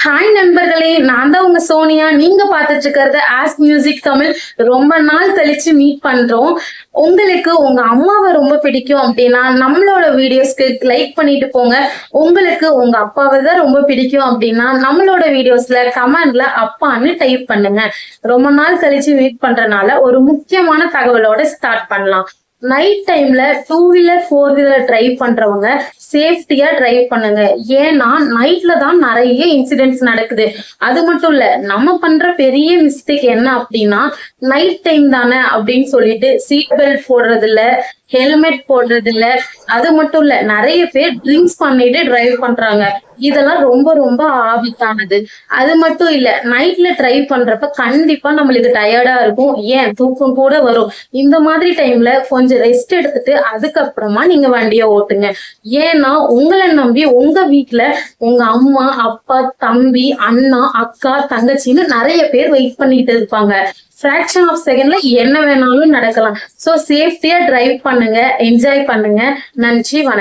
Hi நண்பர்களே நான் தான் உங்க சோனியா. நீங்க பாத்துட்டு இருக்கிறது ஆஸ் மியூசிக் தமிழ். ரொம்ப நாள் கழிச்சு மீட் பண்றோம். உங்களுக்கு உங்க அம்மாவை ரொம்ப பிடிக்கும் அப்படின்னா நம்மளோட வீடியோஸ்க்கு லைக் பண்ணிட்டு போங்க. உங்களுக்கு உங்க அப்பாவை தான் ரொம்ப பிடிக்கும் அப்படின்னா நம்மளோட வீடியோஸ்ல கமெண்ட்ல அப்பான்னு டைப் பண்ணுங்க. ரொம்ப நாள் கழிச்சு மீட் பண்றனால ஒரு முக்கியமான தகவலோட ஸ்டார்ட் பண்ணலாம். நைட் டைம்ல two wheeler four wheeler drive பண்றவங்க சேஃப்டியா டிரைவ் பண்ணுங்க. ஏன்னா நைட்ல தான் நிறைய இன்சிடென்ட்ஸ் நடக்குது. அது மட்டும் இல்ல நம்ம பண்ற பெரிய மிஸ்டேக் என்ன அப்படின்னா நைட் டைம் தானே அப்படின்னு சொல்லிட்டு சீட் பெல்ட் போடுறது இல்ல ஹெல்மெட் போடுறது இல்ல. அது மட்டும் இல்ல நிறைய பேர் ட்ரிங்க்ஸ் பண்ணிட்டு டிரைவ் பண்றாங்க. இதெல்லாம் ரொம்ப ரொம்ப ஆபத்தானது. அது மட்டும் இல்ல நைட்ல டிரைவ் பண்றப்ப கண்டிப்பா நம்மளுக்கு டயர்டா இருக்கும். ஏன்? தூக்கம் கூட வரும். இந்த மாதிரி டைம்ல கொஞ்சம் ரெஸ்ட் எடுத்துட்டு அதுக்கப்புறமா நீங்க வண்டியை ஓட்டுங்க. ஏன்னா உங்களை நம்பி உங்க வீட்டுல உங்க அம்மா அப்பா தம்பி அண்ணா அக்கா தங்கச்சின்னு நிறைய பேர் வெயிட் பண்ணிட்டு இருப்பாங்க. ஃப்ராக்ஷன் ஆஃப் செகண்ட்ல என்ன வேணாலும் நடக்கலாம். ஸோ சேஃப்டியா டிரைவ் பண்ணுங்க என்ஜாய் பண்ணுங்க. நன்றி வணக்கம்.